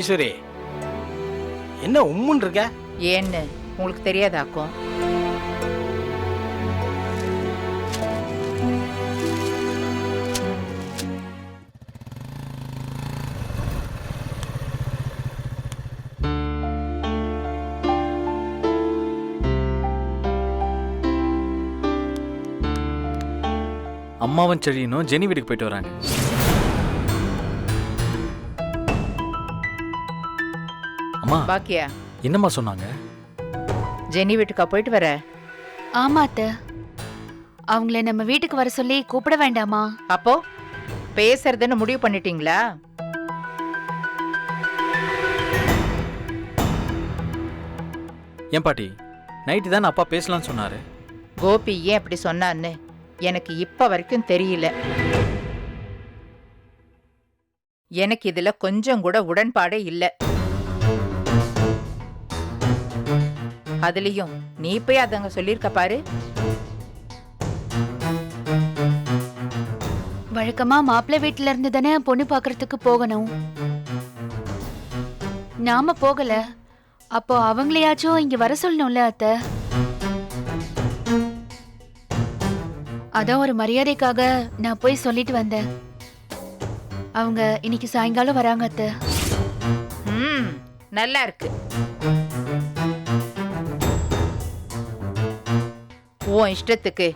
ஈஸ்வரி என்ன உம்முன்னு இருக்க? ஏன்னு உங்களுக்கு தெரியாதாக்கும்? அம்மாவும் செழியனும் ஜெனி வீட்டுக்கு போயிட்டு வராங்க. அம்மா. பாக்கியா. என்னம்மா சொன்னாங்க? ஜெனி வீட்டுக்கா போயிட்டு வர. ஆமா அத்தை. அவங்கள நம்ம வீட்டுக்கு வர சொல்லி கூப்பிட வேண்டாமா? அப்போ பேசுறதுன்னு முடிவு பண்ணிட்டீங்களா? ஏன் பாட்டி நைட்டு தானே அப்பா பேசலாம்னு சொன்னாரு? கோபி ஏன் அப்படி சொன்னான்னு எனக்கு இப்ப வரைக்கும் தெரியல. எனக்கு இதுல கொஞ்சம் கூட உடன்பாடே இல்ல. அதுலயும் நீ போய் அதங்க சொல்லிருக்க பாரு. வழக்கமா மாப்பிள்ளை வீட்டுல இருந்து தானே பொண்ணு பாக்குறதுக்கு போகணும். நாம போகல. அப்போ அவங்களையாச்சும் இங்க வர சொல்லணும்ல அத்தை? அதான் ஒரு மரியாதைக்காக நான் போய் சொல்லிட்டு வந்தேன். அவங்க இன்னைக்கு சாயங்காலம் வராங்க அத்தை. ம் நல்லா இருக்கு. உன் இஷ்டத்துக்கு.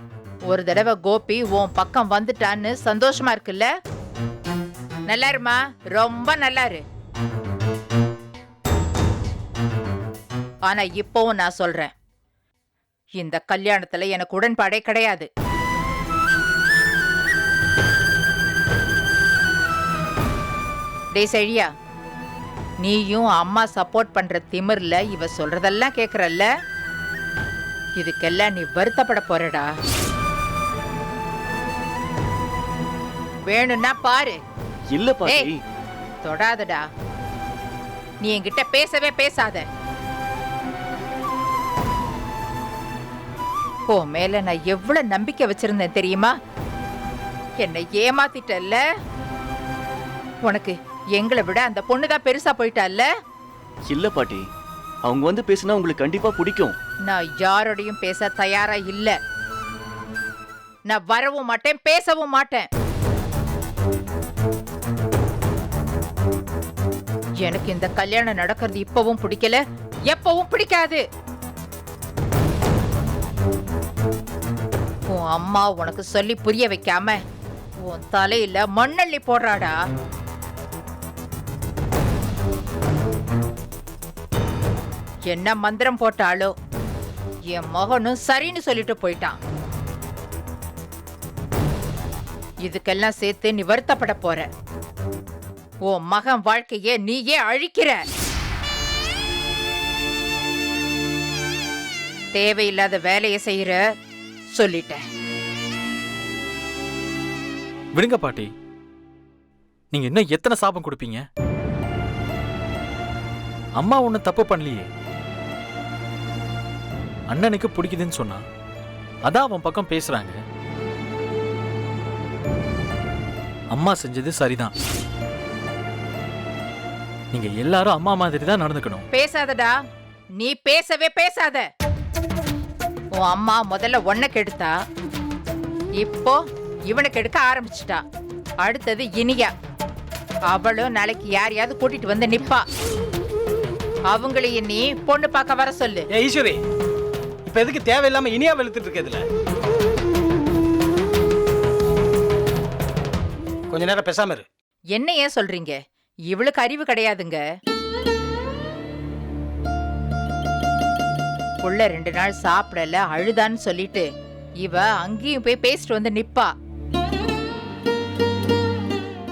ஒரு தடவை கோபி உன் பக்கம் வந்துட்டான்னு சந்தோஷமா இருக்குல்ல? நல்லா இருமா ரொம்ப நல்லா இரு ஆனா இப்பவும் நான் சொல்றேன். இந்த கல்யாணத்துல எனக்கு உடன்பாடே கிடையாது. டேய் செழியா. நீயும் அம்மா சப்போர்ட் பண்ற திமிர்ல இவ சொல்றதெல்லாம் கேக்குறல்ல? இதுக்கெல்லாம் நீ வருத்தப்பட போறடா. வேணும்னா பாரு. இல்ல பாட்டி. தொடாதடா. நீ என்கிட்ட பேசவே பேசாத. ஓ மேல நான் எவ்வளவு நம்பிக்கை வச்சிருந்தேன் தெரியுமா? என்னை ஏமாத்திட்டல்ல? உனக்கு எங்களை விட அந்த பொண்ணு தான் பெருசா போயிட்டால்ல? இல்ல பாட்டி. அவங்க வந்து பேசினா உங்களுக்கு கண்டிப்பா பிடிக்கும். நான் யாரோடையும் பேச தயாரா இல்ல. நான் வரவும் மாட்டேன் பேசவும் மாட்டேன். எனக்கு இந்த கல்யாணம் நடக்கிறது இப்பவும் பிடிக்கல எப்பவும் பிடிக்காது. உன் அம்மா உனக்கு சொல்லி புரிய வைக்காம உன் தலையில மண்ணள்ளி போடுறாடா. என்ன மந்திரம் போட்டாலோ என் மகனும் சரின்னு சொல்லிட்டு போயிட்டான். இதுக்கெல்லாம் சேர்த்து நீ வருத்தப்பட போற. உன் மகன் வாழ்க்கைய நீயே அழிக்கிற. தேவையில்லாத வேலையை செய்யற சொல்லிட்டேன். விடுங்க பாட்டி. நீங்க இன்னும் எத்தனை சாபம் கொடுப்பீங்க? அம்மா ஒன்றும் தப்பு பண்ணலையே. அண்ணனுக்கு பிடிக்குதுன்னு சொன்னா அதான் அவன் பக்கம் பேசுறாங்க. அம்மா செஞ்சது சரிதான். நீங்க எல்லாரும் அம்மா மாதிரி தான் நடந்துக்கணும். பேசாதடா. நீ பேசவே பேசாத. உன் அம்மா முதல்ல ஒன்ன கெடுத்தா இப்போ இவனை கெடுக்க ஆரம்பிச்சிட்டா. அடுத்தது இனியா. அவளும் நாளைக்கு யாரையாவது கூட்டிட்டு வந்து நிப்பா. அவங்களையும் நீ பொண்ணு பார்க்க வர சொல்லு. ஈஸ்வரி. இப்ப எதுக்கு தேவையில்லாம இனியா வெளுத்துட்டு இருக்க இதுல? கொஞ்ச நேரம் பேசாம இரு. என்ன ஏன் சொல்றீங்க? இவளுக்கு அறிவு கிடையாதுங்க. புள்ள ரெண்டு நாள் சாப்பிடல அழுதான்னு சொல்லிட்டு இவ அங்கேயும் போய் பேசிட்டு வந்து நிப்பா.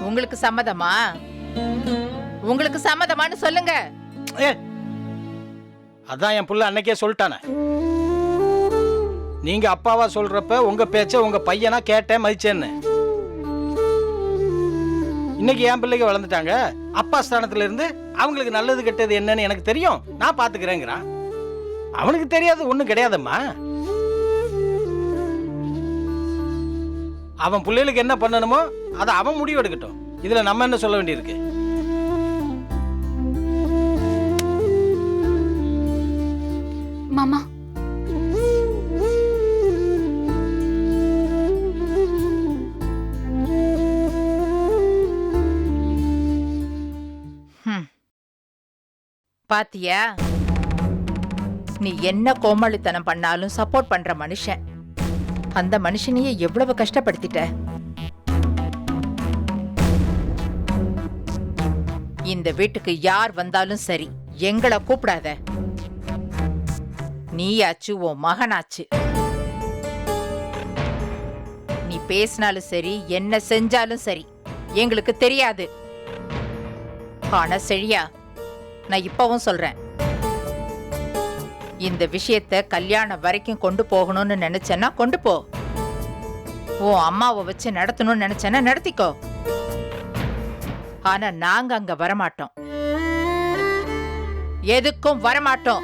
உங்களுக்கு சம்மதமா? உங்களுக்கு சம்மதமான்னு சொல்லுங்க. அதான் என் புள்ள அன்னைக்கே சொல்லிட்டானே. நீங்க அப்பாவா சொல்றப்ப உங்க பேச்ச உங்க பையனா கேட்டேன் மதிச்சேன்னு. இன்னைக்கு என் பிள்ளைங்க வளர்ந்துட்டாங்க. அப்பா ஸ்தானத்துல இருந்து அவங்களுக்கு நல்லது கெட்டது என்னன்னு எனக்கு தெரியும். நான் பாத்துக்கிறேங்கிறான் அவனுக்கு தெரியாது ஒண்ணும் கிடையாதம்மா. அவன் பிள்ளைகளுக்கு என்ன பண்ணணுமோ அதை அவன் முடிவு எடுக்கட்டும். இதுல நம்ம என்ன சொல்ல வேண்டியிருக்கு? மாமா பாத்தியா? நீ என்ன கோமாளித்தனம் பண்ணாலும் சப்போர்ட் பண்ற மனுஷன். அந்த மனுஷனையே எவ்வளவு கஷ்டப்படுத்திட்ட? இந்த வீட்டுக்கு யார் வந்தாலும் சரி எங்களை கூப்பிடாத. நீயாச்சு உன் மகனாச்சு. நீ பேசினாலும் சரி என்ன செஞ்சாலும் சரி எங்களுக்கு தெரியாது. ஆனா செழியா நான் இப்பவும் சொல்றேன். இந்த விஷயத்த கல்யாணம் வரைக்கும் கொண்டு போகணும்னு நினைச்சேன்னா கொண்டு போ. உன் அம்மாவை வச்சு நடத்தணும்னு நினைச்சேன்னா நடத்திக்கோ. ஆனா நாங்க அங்க வரமாட்டோம். எதுக்கும் வரமாட்டோம்.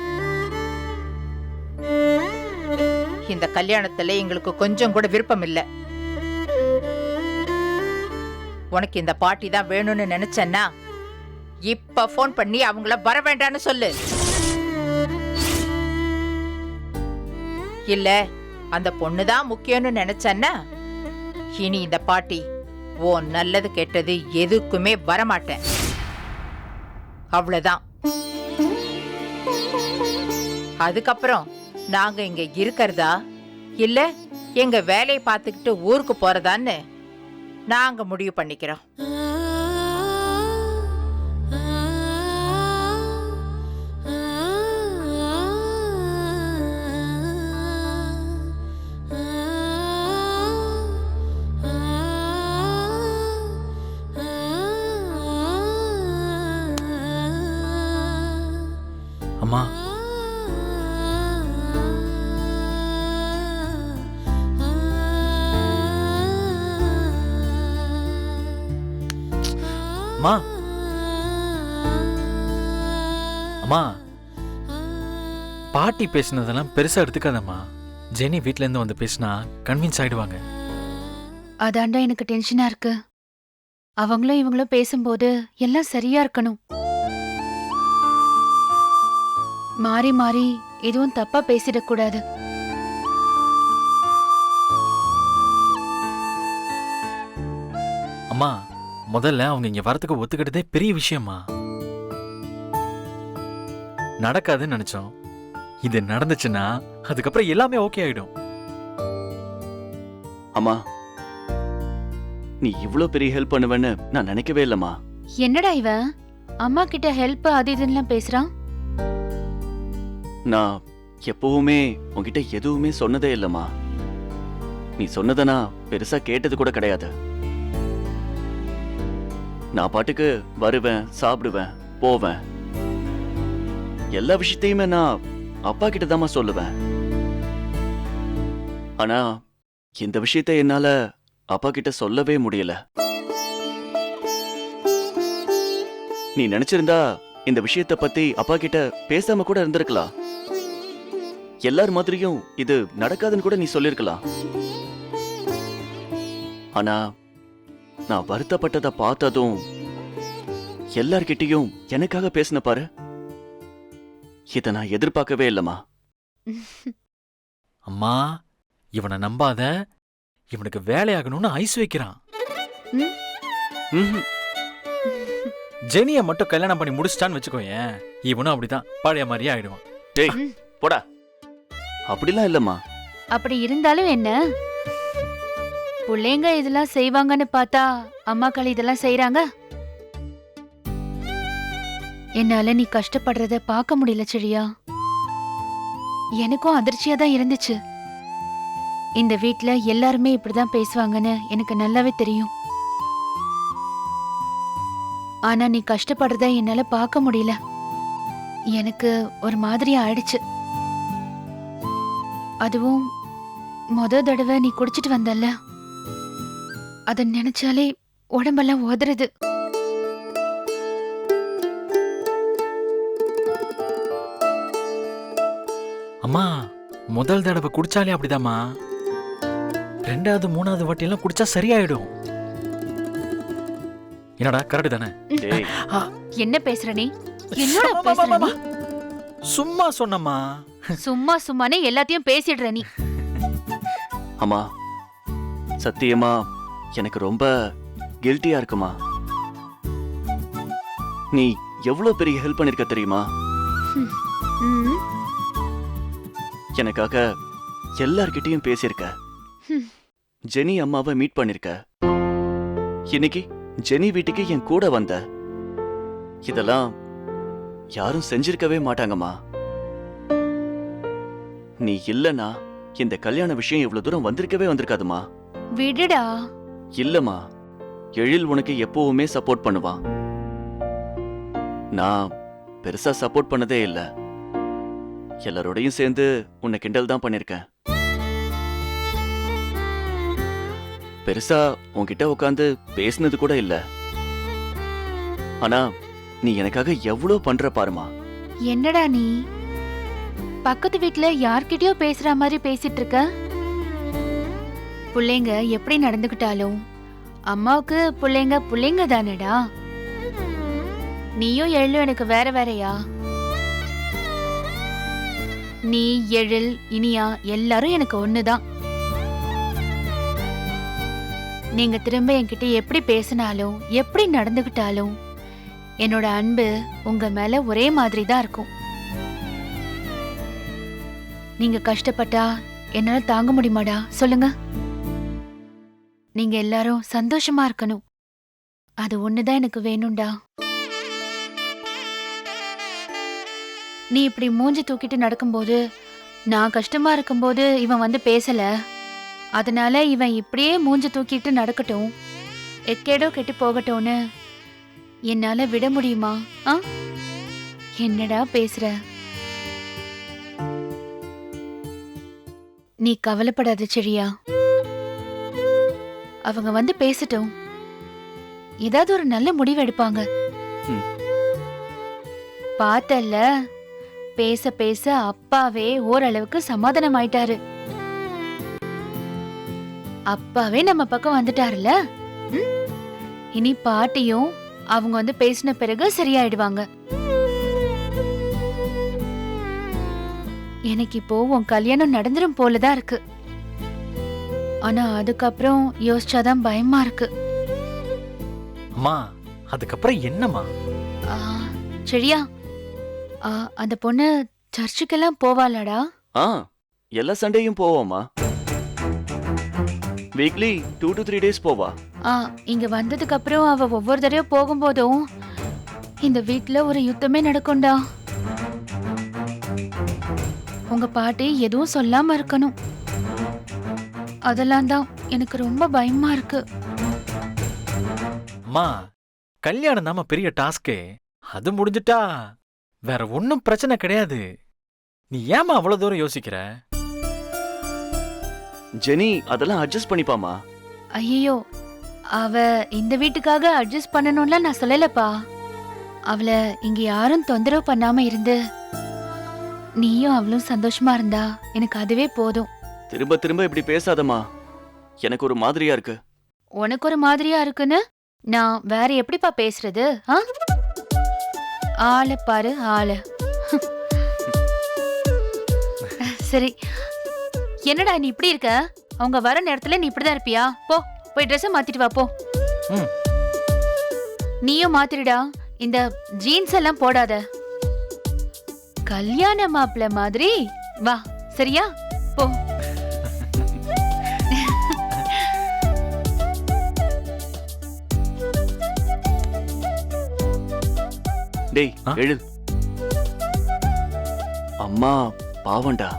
இந்த கல்யாணத்துல எங்களுக்கு கொஞ்சம் கூட விருப்பம் இல்ல. உனக்கு இந்த பாட்டி தான் வேணும்னு நினைச்சேன்னா இப்ப ஃபோன் பண்ணி அவங்கள வர வேண்டாம்னு சொல்லு. இல்ல அந்த பொண்ணு தான் முக்கியம்னு நினைச்சேன்னா இனி இந்த பாட்டி ஓ நல்லது கெட்டது எதுக்குமே வரமாட்டேன். அவ்வளவுதான். அதுக்கப்புறம் நாங்க இங்க இருக்கிறதா? இல்ல எங்க வேலையை பார்த்துக்கிட்டு ஊருக்கு போறதான்னு நாங்க முடிவு பண்ணிக்கிறோம். அம்மா அம்மா. அம்மா. பாட்டி பேசினதெல்லாம் பெருசா எடுத்துக்காதம்மா. ஜெனி வீட்ல இருந்து வந்து பேசினா கன்வின்ஸ் ஆயிடுவாங்க. அதாண்டா எனக்கு டென்ஷனா இருக்கு. அவங்களும் இவங்களும் பேசும்போது எல்லாம் சரியா இருக்கணும். மாறி மாறி எதுவும் தப்பா பேசிடக்கூடாது. அம்மா முதல்ல அவங்க இங்க வரத்துக்கு ஒத்துக்கிட்டதே பெரிய விஷயம்மா. நடக்காதுன்னு நினைச்சோம். இது நடந்துச்சுன்னா அதுக்கப்புறம் எல்லாமே ஓகே ஆயிடும். அம்மா நீ இவ்ளோ பெரிய ஹெல்ப் பண்ணுவேன்னு நான் நினைக்கவே இல்லம்மா. என்னடா இவன்? அம்மா கிட்ட ஹெல்ப் அது இதுன்னு பேசுறான்? நான் எப்பவுமே உன்கிட்ட எதுவுமே சொன்னதே இல்லம்மா. நீ சொன்னதை நான் பெருசா கேட்டது கூட கிடையாது. நான் பாட்டுக்கு வருவேன் சாப்பிடுவேன் போவேன். எல்லா விஷயத்தையுமே நான் அப்பா கிட்ட தாம்மா சொல்லுவேன். ஆனா இந்த விஷயத்தை என்னால அப்பா கிட்ட சொல்லவே முடியல. நீ நினைச்சிருந்தா இந்த விஷயத்தை பத்தி அப்பா கிட்ட பேசாம கூட இருந்திருக்கலாம். எல்லார் மாதிரியும் இது நடக்காதுன்னு கூட நீ சொல்லிருக்கலாம். ஆனா நான் வருத்தப்பட்டதை பார்த்ததும் எல்லார்கிட்டயும் எனக்காக பேசின பாரு. இத நான் எதிர்பார்க்கவே இல்லம்மா. அம்மா இவனை நம்பாத இவனுக்கு வேலையாகணும்னு ஐஸ் வைக்கிறான். ஜெனியை மட்டும் கல்யாணம் பண்ணி முடிச்சிட்டான்னு வச்சுக்கோயேன். இவனும் அப்படிதான். பழைய மாதிரியே ஆயிடுவான். டேய் போடா. அப்படிலாம் இல்லம்மா. அப்படி இருந்தாலும் என்ன? பிள்ளைங்க இதெல்லாம் செய்வாங்கன்னு பார்த்தா அம்மாக்கள் இதெல்லாம் செய்யறாங்க என்னால நீ கஷ்டப்படுறத பார்க்க முடியல செழியா. எனக்கும் அதிர்ச்சியா தான் இருந்துச்சு. இந்த வீட்ல எல்லாருமே இப்படிதான் பேசுவாங்கன்னு எனக்கு நல்லாவே தெரியும். ஆனா நீ கஷ்டப்படுறத என்னால பார்க்க முடியல. எனக்கு ஒரு மாதிரி ஆயிடுச்சு. அதுவும் முத தடவை நீ குடிச்சிட்டு வந்தல்ல? அத நினைச்சாலே உடம்பெல்லாம் உதறுது. அம்மா முதல் தடவை குடிச்சாலே அப்படிதாம்மா. ரெண்டாவது மூணாவது வாட்டியெல்லாம் குடிச்சா சரியாயிடும். என்னடா கரெக்ட் தானே? என்ன பேசுற நீ? என்னோட பேசுற நீ? சும்மா சொன்னம்மா. சும்மா சும்மானே எல்லாத்தையும் பேசிடுற நீ. அம்மா சத்தியமா எனக்கு ரொம்ப கில்ட்டியா இருக்குமா? நீ எவ்வளவு பெரிய ஹெல்ப் பண்ணிருக்க தெரியுமா? எனக்காக எல்லார்கிட்டயும் பேசியிருக்க. ஜெனி அம்மாவை மீட் பண்ணிருக்க. இன்னைக்கு ஜெனி வீட்டுக்கு என் கூட வந்த. இதெல்லாம் யாரும் செஞ்சிருக்கவே மாட்டாங்கம்மா. நீ இல்லனா இந்த கல்யாண விஷயம் இவ்வளவு தூரம் வந்திருக்கவே வந்திருக்காதுமா. விடுடா. இல்லம்மா எழில் உனக்கு எப்பவுமே சப்போர்ட் பண்ணுவான். நான் பெருசா சப்போர்ட் பண்ணதே இல்ல. எல்லாரோடையும் சேர்ந்து உன்னை கிண்டல் தான் பண்ணிருக்கேன். பெருசா உன்கிட்ட உட்காந்து பேசினது கூட இல்ல. ஆனா நீ எனக்காக எவ்வளவு பண்ற பாருமா. என்னடா நீ? பக்கத்து வீட்ல யார்கிட்டயோ பேசுற மாதிரி பேசிட்டு இருக்க பிள்ளைங்க எப்படி நடந்துக்கிட்டாலும் அம்மாவுக்கு பிள்ளைங்க பிள்ளைங்க தானேடா. நீயும் எழிலும் எனக்கு வேற வேறயா? நீ எழில் இனியா எல்லாரும் எனக்கு ஒண்ணுதான். நீங்க திரும்ப என்கிட்ட எப்படி பேசினாலும் எப்படி நடந்துக்கிட்டாலும் என்னோட அன்பு உங்க மேல ஒரே மாதிரி தான் இருக்கும். நீங்க கஷ்டப்பட்டா என்னால தாங்க முடியுமாடா? சொல்லுங்க. நீங்க எல்லாரும் சந்தோஷமா இருக்கணும். அது ஒண்ணுதான் எனக்கு வேணும்டா. நீ இப்படி மூஞ்சி தூக்கிட்டு நடக்கும்போது நான் கஷ்டமா இருக்கும்போது இவன் வந்து பேசல. அதனால இவன் இப்படியே மூஞ்சி தூக்கிட்டு நடக்கட்டும். எக்கேடோ கெட்டு போகட்டும்னு என்னால விட முடியுமா? ஆ? என்னடா பேசுற? நீ கவலைப்படாத சரியா அவங்க வந்து பேசட்டும். ஏதாவது ஒரு நல்ல முடிவு எடுப்பாங்க. பார்த்தல்ல பேச பேச அப்பாவே ஓரளவுக்கு சமாதானம் ஆயிட்டாரு அப்பாவே நம்ம பக்கம் வந்துட்டாருல? இனி பாட்டியும் அவங்க வந்து பேசின பிறகு சரியாயிடுவாங்க. எனக்கு இப்போ உன் கல்யாணம் நடந்துரும் போலதான் இருக்கு. ஆனா அதுக்கப்புறம் யோசிச்சாதான் பயமா இருக்கு. அம்மா அதுக்கப்புறம் என்னம்மா? ஆ, சரியா ஆ, அந்த பொண்ணு சர்ச்சுக்கெல்லாம் போவாளாடா? ஆ எல்லா சண்டேயும் போவோமா weekly two to three days போவா. ஆ இங்க வந்ததுக்கு அப்புறம் அவ ஒவ்வொரு தடவையும் போகும்போதும் இந்த வீட்ல ஒரு யுத்தமே நடக்கும்டா. உங்க பாட்டி எதுவும் சொல்லாம இருக்கணும். அதெல்லாம் தான் எனக்கு ரொம்ப பயமா இருக்கு. அம்மா கல்யாணம் தாம்மா பெரிய டாஸ்க்கு. அது முடிஞ்சிட்டா வேற ஒன்றும் பிரச்சனை கிடையாது. நீ ஏம்மா அவ்வளவு தூரம் யோசிக்கிற? ஜெனி அதெல்லாம் அட்ஜஸ்ட் பண்ணிப்பாமா ஐயோ அவ இந்த வீட்டுக்காக அட்ஜஸ்ட் பண்ணணும்ல நான் சொல்லலப்பா. அவளை இங்க யாரும் தொந்தரவு பண்ணாம இருந்து நீயும் அவளும் சந்தோஷமா இருந்தா எனக்கு அதுவே போதும். திரும்ப திரும்ப இப்படி பேசாதம்மா. எனக்கு ஒரு மாதிரியா இருக்கு. உனக்கு ஒரு மாதிரியா இருக்குன்னு? நான் வேற எப்படிப்பா பேசுறது ஆ? ஆளை பாரு ஆளு. சரி என்னடா நீ இப்படி இருக்க? அவங்க வர நேரத்துல நீ இப்படிதான் இருப்பியா? போ போய் ட்ரெஸ்ஸை மாத்திட்டு வா போ. ம். நீயும் மாத்திடுடா. இந்த ஜீன்ஸ் எல்லாம் போடாத. கல்யாண மாப்பிள்ள மாதிரி. வா சரியா? போ. டேய் ஆ? எழு. அம்மா பாவண்டா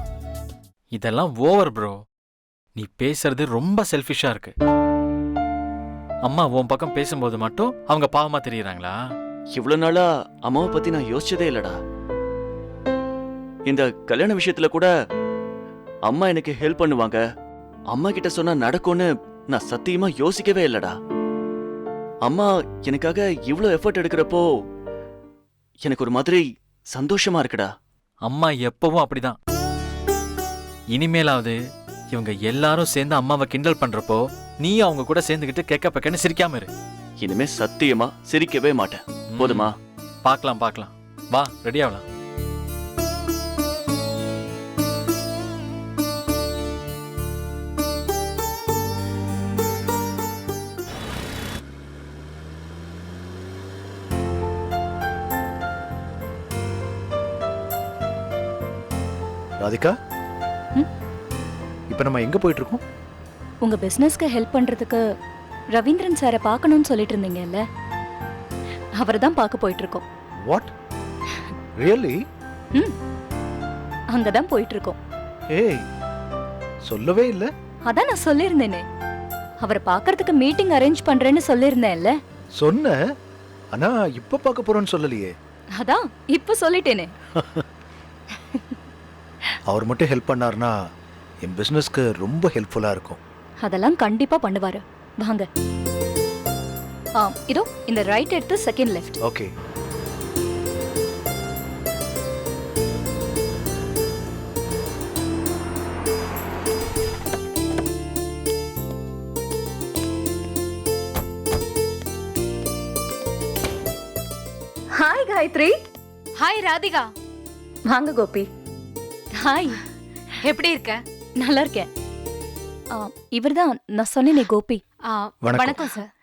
இதெல்லாம் ஓவர் ப்ரோ நீ பேசுறது ரொம்ப செல்ஃபிஷா இருக்கு. அம்மா உன் பக்கம் பேசும்போது மட்டும் அவங்க பாவமா தெரியறாங்களா? இவ்வளவு நாளா அம்மாவை பத்தி நான் யோசிச்சதே இல்லடா. இந்த கல்யாண விஷயத்துல கூட அம்மா எனக்கு ஹெல்ப் பண்ணுவாங்க. அம்மா கிட்ட சொன்னா நடக்கும்னு நான் சத்தியமா யோசிக்கவே இல்லடா. அம்மா எனக்காக இவ்ளோ எஃபர்ட் எடுக்கிறப்போ எனக்கு ஒரு மாதிரி சந்தோஷமா இருக்குடா. அம்மா எப்பவும் அப்படிதான். இனிமேலாவது இவங்க எல்லாரும் சேர்ந்து அம்மாவை கிண்டல் பண்றப்போ நீயும் அவங்க கூட சேர்ந்துக்கிட்டு கெக்க பக்கன்னு சிரிக்காம இரு. இனிமே சத்தியமா சிரிக்கவே மாட்டேன். போதுமா? பார்க்கலாம் பார்க்கலாம். வா ரெடி ஆகலாம். ராதிகா? இப்போ நம்ம எங்க போயிட்டு இருக்கோம் உங்க பிசினஸ்க்கு ஹெல்ப் பண்றதுக்கு ரவீந்திரன் சாரை பார்க்கணும்னு சொல்லிட்டு இருந்தீங்கல்ல? அவரை தான் பார்க்க போயிட்டு இருக்கோம் வாட் ரியலி ம். அங்கதான் போயிட்டு இருக்கோம் ஏய் சொல்லவே இல்லை. அதான் நான் சொல்லியிருந்தேனே. அவரை பார்க்கறதுக்கு மீட்டிங் அரேஞ்ச் பண்றேன்னு சொல்லியிருந்தேன்ல. சொன்ன? ஆனா இப்ப பார்க்க போறோம்னு சொல்லலையே. அதான் இப்ப சொல்லிட்டேனே. அவர் மட்டும் ஹெல்ப் பண்ணாருன்னா என் பிசினஸ்க்கு ரொம்ப ஹெல்ப்ஃபுல்லா இருக்கும். அதெல்லாம் கண்டிப்பா பண்ணுவாரு. வாங்க. ஆ இதோ இந்த ரைட் எடுத்து second left okay hi Gayathri hi Radhika வாங்க கோபி. ஹாய் எப்படி இருக்க? நல்லா இருக்கேன். ஆ இவர்தான் நான் சொன்னேனே கோபி. ஆ, வணக்கம். வணக்கம் சார்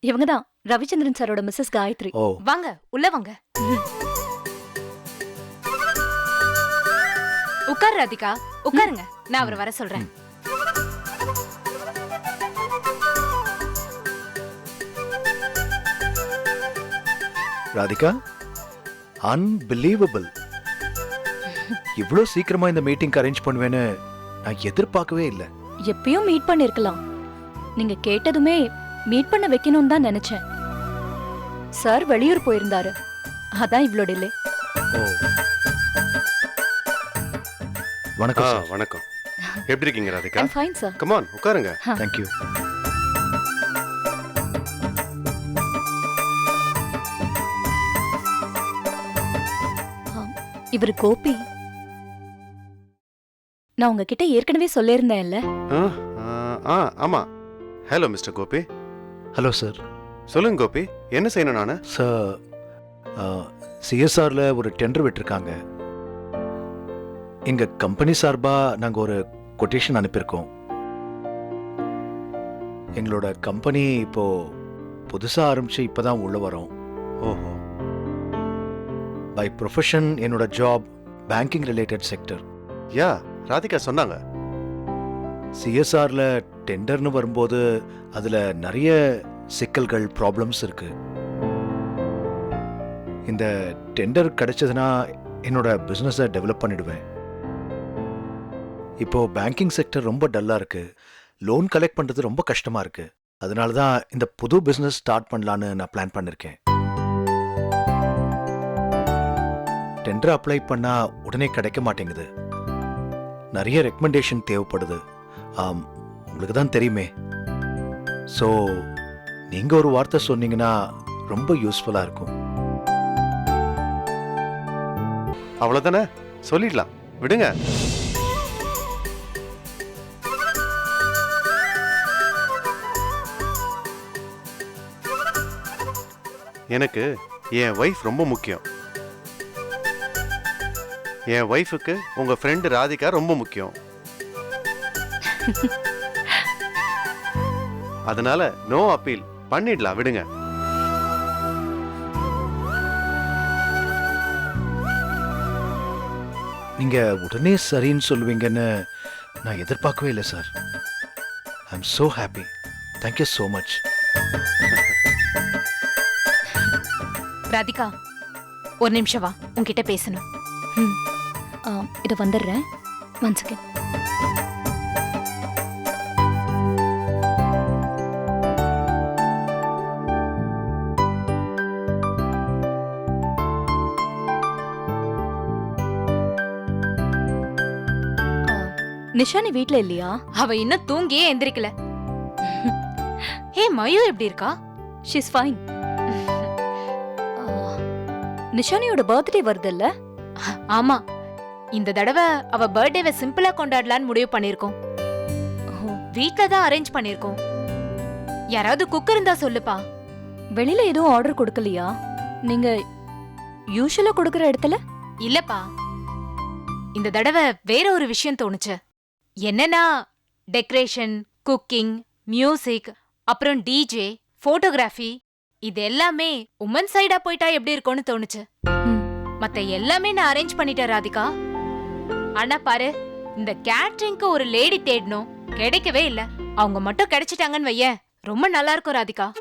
இவங்க தான் ரவிச்சந்திரன் சாரோட மிஸ்ஸஸ் காயத்ரி. ஓ. வாங்க உள்ள வாங்க. உட்கார் ராதிகா. உட்காருங்க. நான் அவரை வர சொல்றேன். ராதிகா அன்பிலீவபிள் இவ்வளோ சீக்கிரமா இந்த மீட்டிங் அரேஞ்ச் பண்ணுவேன்னு நான் எதிர்பார்க்கவே இல்லை. எப்பயும் மீட் பண்ணிருக்கலாம். நீங்க கேட்டதுமே மீட் பண்ண வைக்கணும்னு தான் நினைச்சேன். சார் வெளியூர் போயிருந்தாரு. அதான் இவ்ளோ டிலே ஓ. வணக்கம் சார். வணக்கம். எப்படி இருக்கீங்க Radhika? I'm fine sir come on உட்காருங்க. தேங்க்யூ இவர் கோபி. நான் உங்ககிட்ட ஏற்கனவே சொல்லியிருந்தேன்ல. ஆ, ஆ, ஆ ஆமா. Hello mister Gopi. Hello sir சொல்லுங்க கோபி என்ன செய்யணும் நானு? சார் சிஎஸ்ஆர்ல ஒரு டெண்டர் விட்டிருக்காங்க. எங்க கம்பெனி சார்பா நாங்க ஒரு கொட்டேஷன் அனுப்பியிருக்கோம். எங்களோட கம்பெனி இப்போ புதுசா ஆரம்பிச்சு இப்பதான் உள்ள வரோம். ஓஹோ. பை ப்ரொஃபஷன் என்னோட ஜாப் பேங்கிங் ரிலேட்டட் செக்டர் யா ராதிகா சொன்னாங்க. சிஎஸ்ஆர்ல டெண்டர்னு வரும்போது அதுல நிறைய சிக்கல்கள் ப்ராப்ளம்ஸ் இருக்கு. இந்த டெண்டர் கிடைச்சதுன்னா என்னோட பிஸ்னஸை டெவலப் பண்ணிடுவேன். இப்போ பேங்கிங் செக்டர் ரொம்ப டல்லா இருக்கு. லோன் கலெக்ட் பண்றது ரொம்ப கஷ்டமா இருக்கு. அதனால தான் இந்த புது பிசினஸ் ஸ்டார்ட் பண்ணலான்னு நான் பிளான் பண்ணிருக்கேன். டெண்டர் அப்ளை பண்ணா உடனே கிடைக்க மாட்டேங்குது. நிறைய ரெக்கமெண்டேஷன் தேவைப்படுது. ஆம் உங்களுக்கு தான் தெரியுமே. ஸோ நீங்கள் ஒரு வார்த்தை சொன்னீங்கன்னா ரொம்ப யூஸ்ஃபுல்லாக இருக்கும். அவ்வளோதானே சொல்லிடலாம். விடுங்க. எனக்கு என் ஒய்ஃப் ரொம்ப முக்கியம். என் ஒய்ஃபுக்கு உங்க ஃப்ரெண்டு ராதிகா ரொம்ப முக்கியம். அதனால நோ அப்பீல் பண்ணிடலாம் விடுங்க. நீங்க உடனே சரின்னு சொல்லுவீங்கன்னு நான் எதிர்பார்க்கவே இல்லை sir I am so happy thank you so much Radhika ஒரு நிமிஷம் வா. உன்கிட்ட பேசணும். இதோ வந்துடுறேன். ஒன் செகண்ட் நிஷானி வீட்ல இல்லையா? அவ இன்னும் தூங்கியே எந்திரிக்கல. ஹே மயு எப்படி இருக்கா? ஷீஸ் ஃபைன் நிஷானியோட பர்த்டே வருதுல்ல? ஆமா இந்த தடவை அவ பர்த்டேவை சிம்பிளா கொண்டாடலாம்னு முடிவு பண்ணிருக்கோம். வீட்ல தான் அரேஞ்ச் பண்ணிருக்கோம். யாராவது குக் இருந்தா சொல்லுப்பா. வெளியில எதுவும் ஆர்டர் கொடுக்கலையா? நீங்க யூஷுவலா கொடுக்கற இடத்துல? இல்லப்பா. இந்த தடவை வேற ஒரு விஷயம் தோணுச்சு. என்னன்னா டெக்கரேஷன் குக்கிங் மியூசிக் அப்புறம் டிஜே போட்டோகிராஃபி இது எல்லாமே உமன் சைடா போயிட்டா எப்படி இருக்கும்னு தோணுச்சு. மத்த எல்லாமே நான் அரேஞ்ச் பண்ணிட்டேன் ராதிகா. ஆனா பாரு இந்த கேட்ரிங்க்கு ஒரு லேடி தேடணும். கிடைக்கவே இல்ல. அவங்க மட்டும் கிடைச்சிட்டாங்கன்னு வைய ரொம்ப நல்லா இருக்கும் ராதிகா.